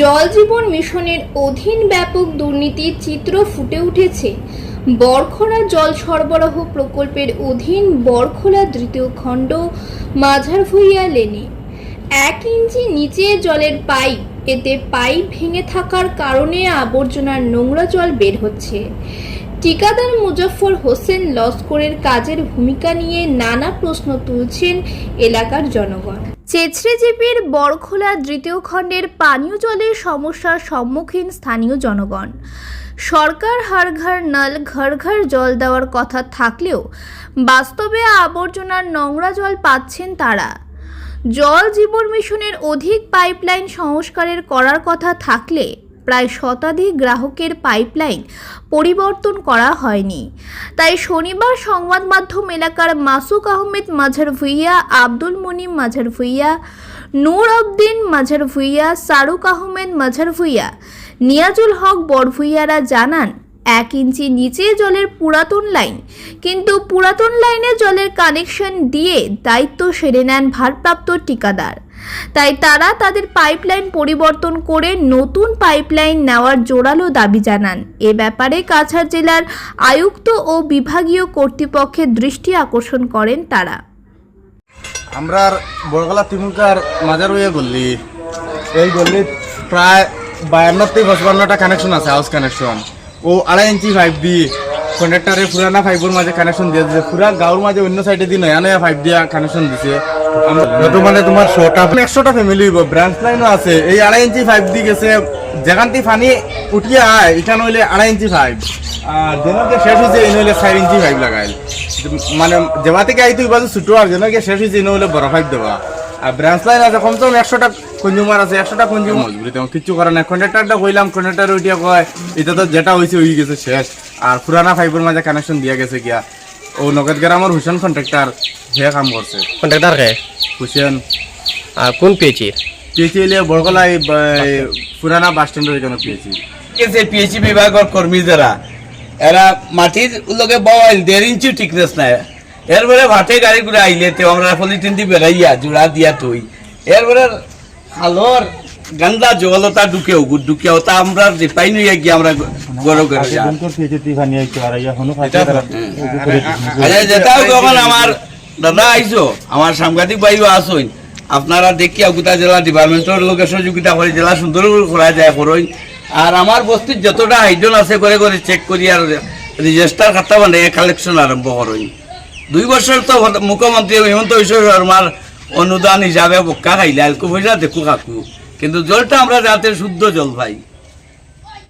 জল জীবন মিশনের অধীন ব্যাপক দুর্নীতির চিত্র ফুটে উঠেছে। বরখোলা জল সরবরাহ প্রকল্পের অধীন বরখোলা তৃতীয় খণ্ড মাঝারভুইয়া লেনে। এক ইঞ্চি নিচে জলের পাইপ, এতে পাইপ ভেঙে থাকার কারণে আবর্জনার নোংরা জল বের হচ্ছে। ঠিকাদার মুজফ্ফর হোসেন লস্করের কাজের ভূমিকা নিয়ে নানা প্রশ্ন তুলছেন এলাকার জনগণ। চেচড়েজিপির বরখোলা দ্বিতীয় খণ্ডের পানীয় জলের সমস্যার সম্মুখীন স্থানীয় জনগণ। সরকার হার ঘর নল ঘর ঘর জল দেওয়ার কথা থাকলেও বাস্তবে আবর্জনার নোংরা জল পাচ্ছেন তারা। জল জীবন মিশনের অধিক পাইপলাইন সংস্কারের করার কথা থাকলে প্রায় শতাধিক গ্রাহকের পাইপলাইন পরিবর্তন করা হয়নি। তাই শনিবার সংবাদ মাধ্যম এলাকার মাসুক আহমেদ মাঝার ভুইয়া, আব্দুল মনিম মাঝার ভুইয়া, নূর উদ্দিন মাঝার ভুইয়া, শাহরুখ আহমেদ মাঝার ভুইয়া, নিয়াজুল হক বড়ভুইয়ারা জানান এক ইঞ্চি নিচে জলের পুরাতন লাইন। কিন্তু পুরাতন লাইনে জলের কানেকশন দিয়ে দায়িত্ব সেরে নেন ভারপ্রাপ্ত ঠিকাদার। তাই তারা তাদের পাইপলাইন পরিবর্তন করে নতুন পাইপলাইন নেওয়ার জোরালো দাবি জানান। এ ব্যাপারে কাছাড় জেলার আয়ুক্ত ও বিভাগীয় কর্তৃপক্ষের দৃষ্টি আকর্ষণ করেন তারা। আমরা বড়গলা তিমুলকার মাজার হয়ে গল্লি এই গল্লি প্রায় বায়ান্ন থেকে পঁচপান্নটা কানেকশন আছে হাউস কানেকশন ও আড়াই ইঞ্চি ফাইভ দি কন্ডাক্টারে পুরানা ফাইভের মাঝে কানেকশন দিয়ে দিছে। পুরা গাঁওর মাঝে অন্য সাইডে দিয়ে নয়া নয়া ফাইভ দিয়া কানেকশন দিছে। মানে তোমার শোটা একশোটা ফ্যামিলি হইব। ব্রাঞ্চ লাইনও আছে। এই আড়াই ইঞ্চি ফাইভ দি গেছে। যেখান থেকে পানি উঠিয়ে আয়, এখানে হইলে আড়াই ইঞ্চি ফাইভ আর যেনকে শেষ হয়েছে এই হইলে চার ইঞ্চি ফাইভ লাগাইল। মানে যেবা থেকে আইতো বাজু ছুটো আর যেনকে শেষ হয়েছে এই হইলে বড় ফাইভ দেওয়া আর ব্রাঞ্চ লাইন আছে কমসে কম একশোটা কনজিউমার আছে একশোটা কনজিউমার মজবুরি তেমন কিচ্ছু করে না। কন্ডাক্টারটা কইলাম কন্ডাক্টার ওইটা কয় এটা তো যেটা হয়েছে হয়ে গেছে শেষ। আর পুরানা ফাইভের মাঝে কানেকশন দিয়া গেছে গিয়া। ও নগদ গ্রামের হুসেন কন্ট্রাক্টার সে কাম করছে। কন্ট্রাক্টর কে? হুসেন আর কোন পেয়েছি পেয়েছি হইলে বড়গলা এই পুরানা বাস স্ট্যান্ডের এখানে পেয়েছি যে পিএইচি বিভাগের কর্মী যারা এরা মাটির লগে বওয়াইল দেড় ইঞ্চি ঠিকনেস নাই। এরপরে ভাতে গাড়ি করে আইলে তে আমরা পলিথিন দি বেড়াইয়া জোড়া দিয়া তুই এরপরে খালর গান্দা জগলতা ঢুকেও ঢুকেও তা আমরা যে পাই নইয়া গিয়ে আমরা আচ্ছা যখন আমার দাদা আইসো আমার সাংবাদিক ভাইও আসইন আপনারা দেখি আগুতা জেলা ডিপার্টমেন্টের লোকে সহযোগিতা করে জেলা সুন্দর করা যায় করইন আর আমার বস্তির যতটা হাইজন আছে করে করে চেক করি আর রেজিস্টার খাতা বানিয়ে কালেকশন আরম্ভ করইন দুই বছর তো মুখ্যমন্ত্রী হেমন্ত বিশ্ব শর্মার অনুদান হিসাবে বোকা খাইলে, আলকু পয়সা দেখু কাকু। কিন্তু জলটা আমরা যাতে শুদ্ধ জল পাই।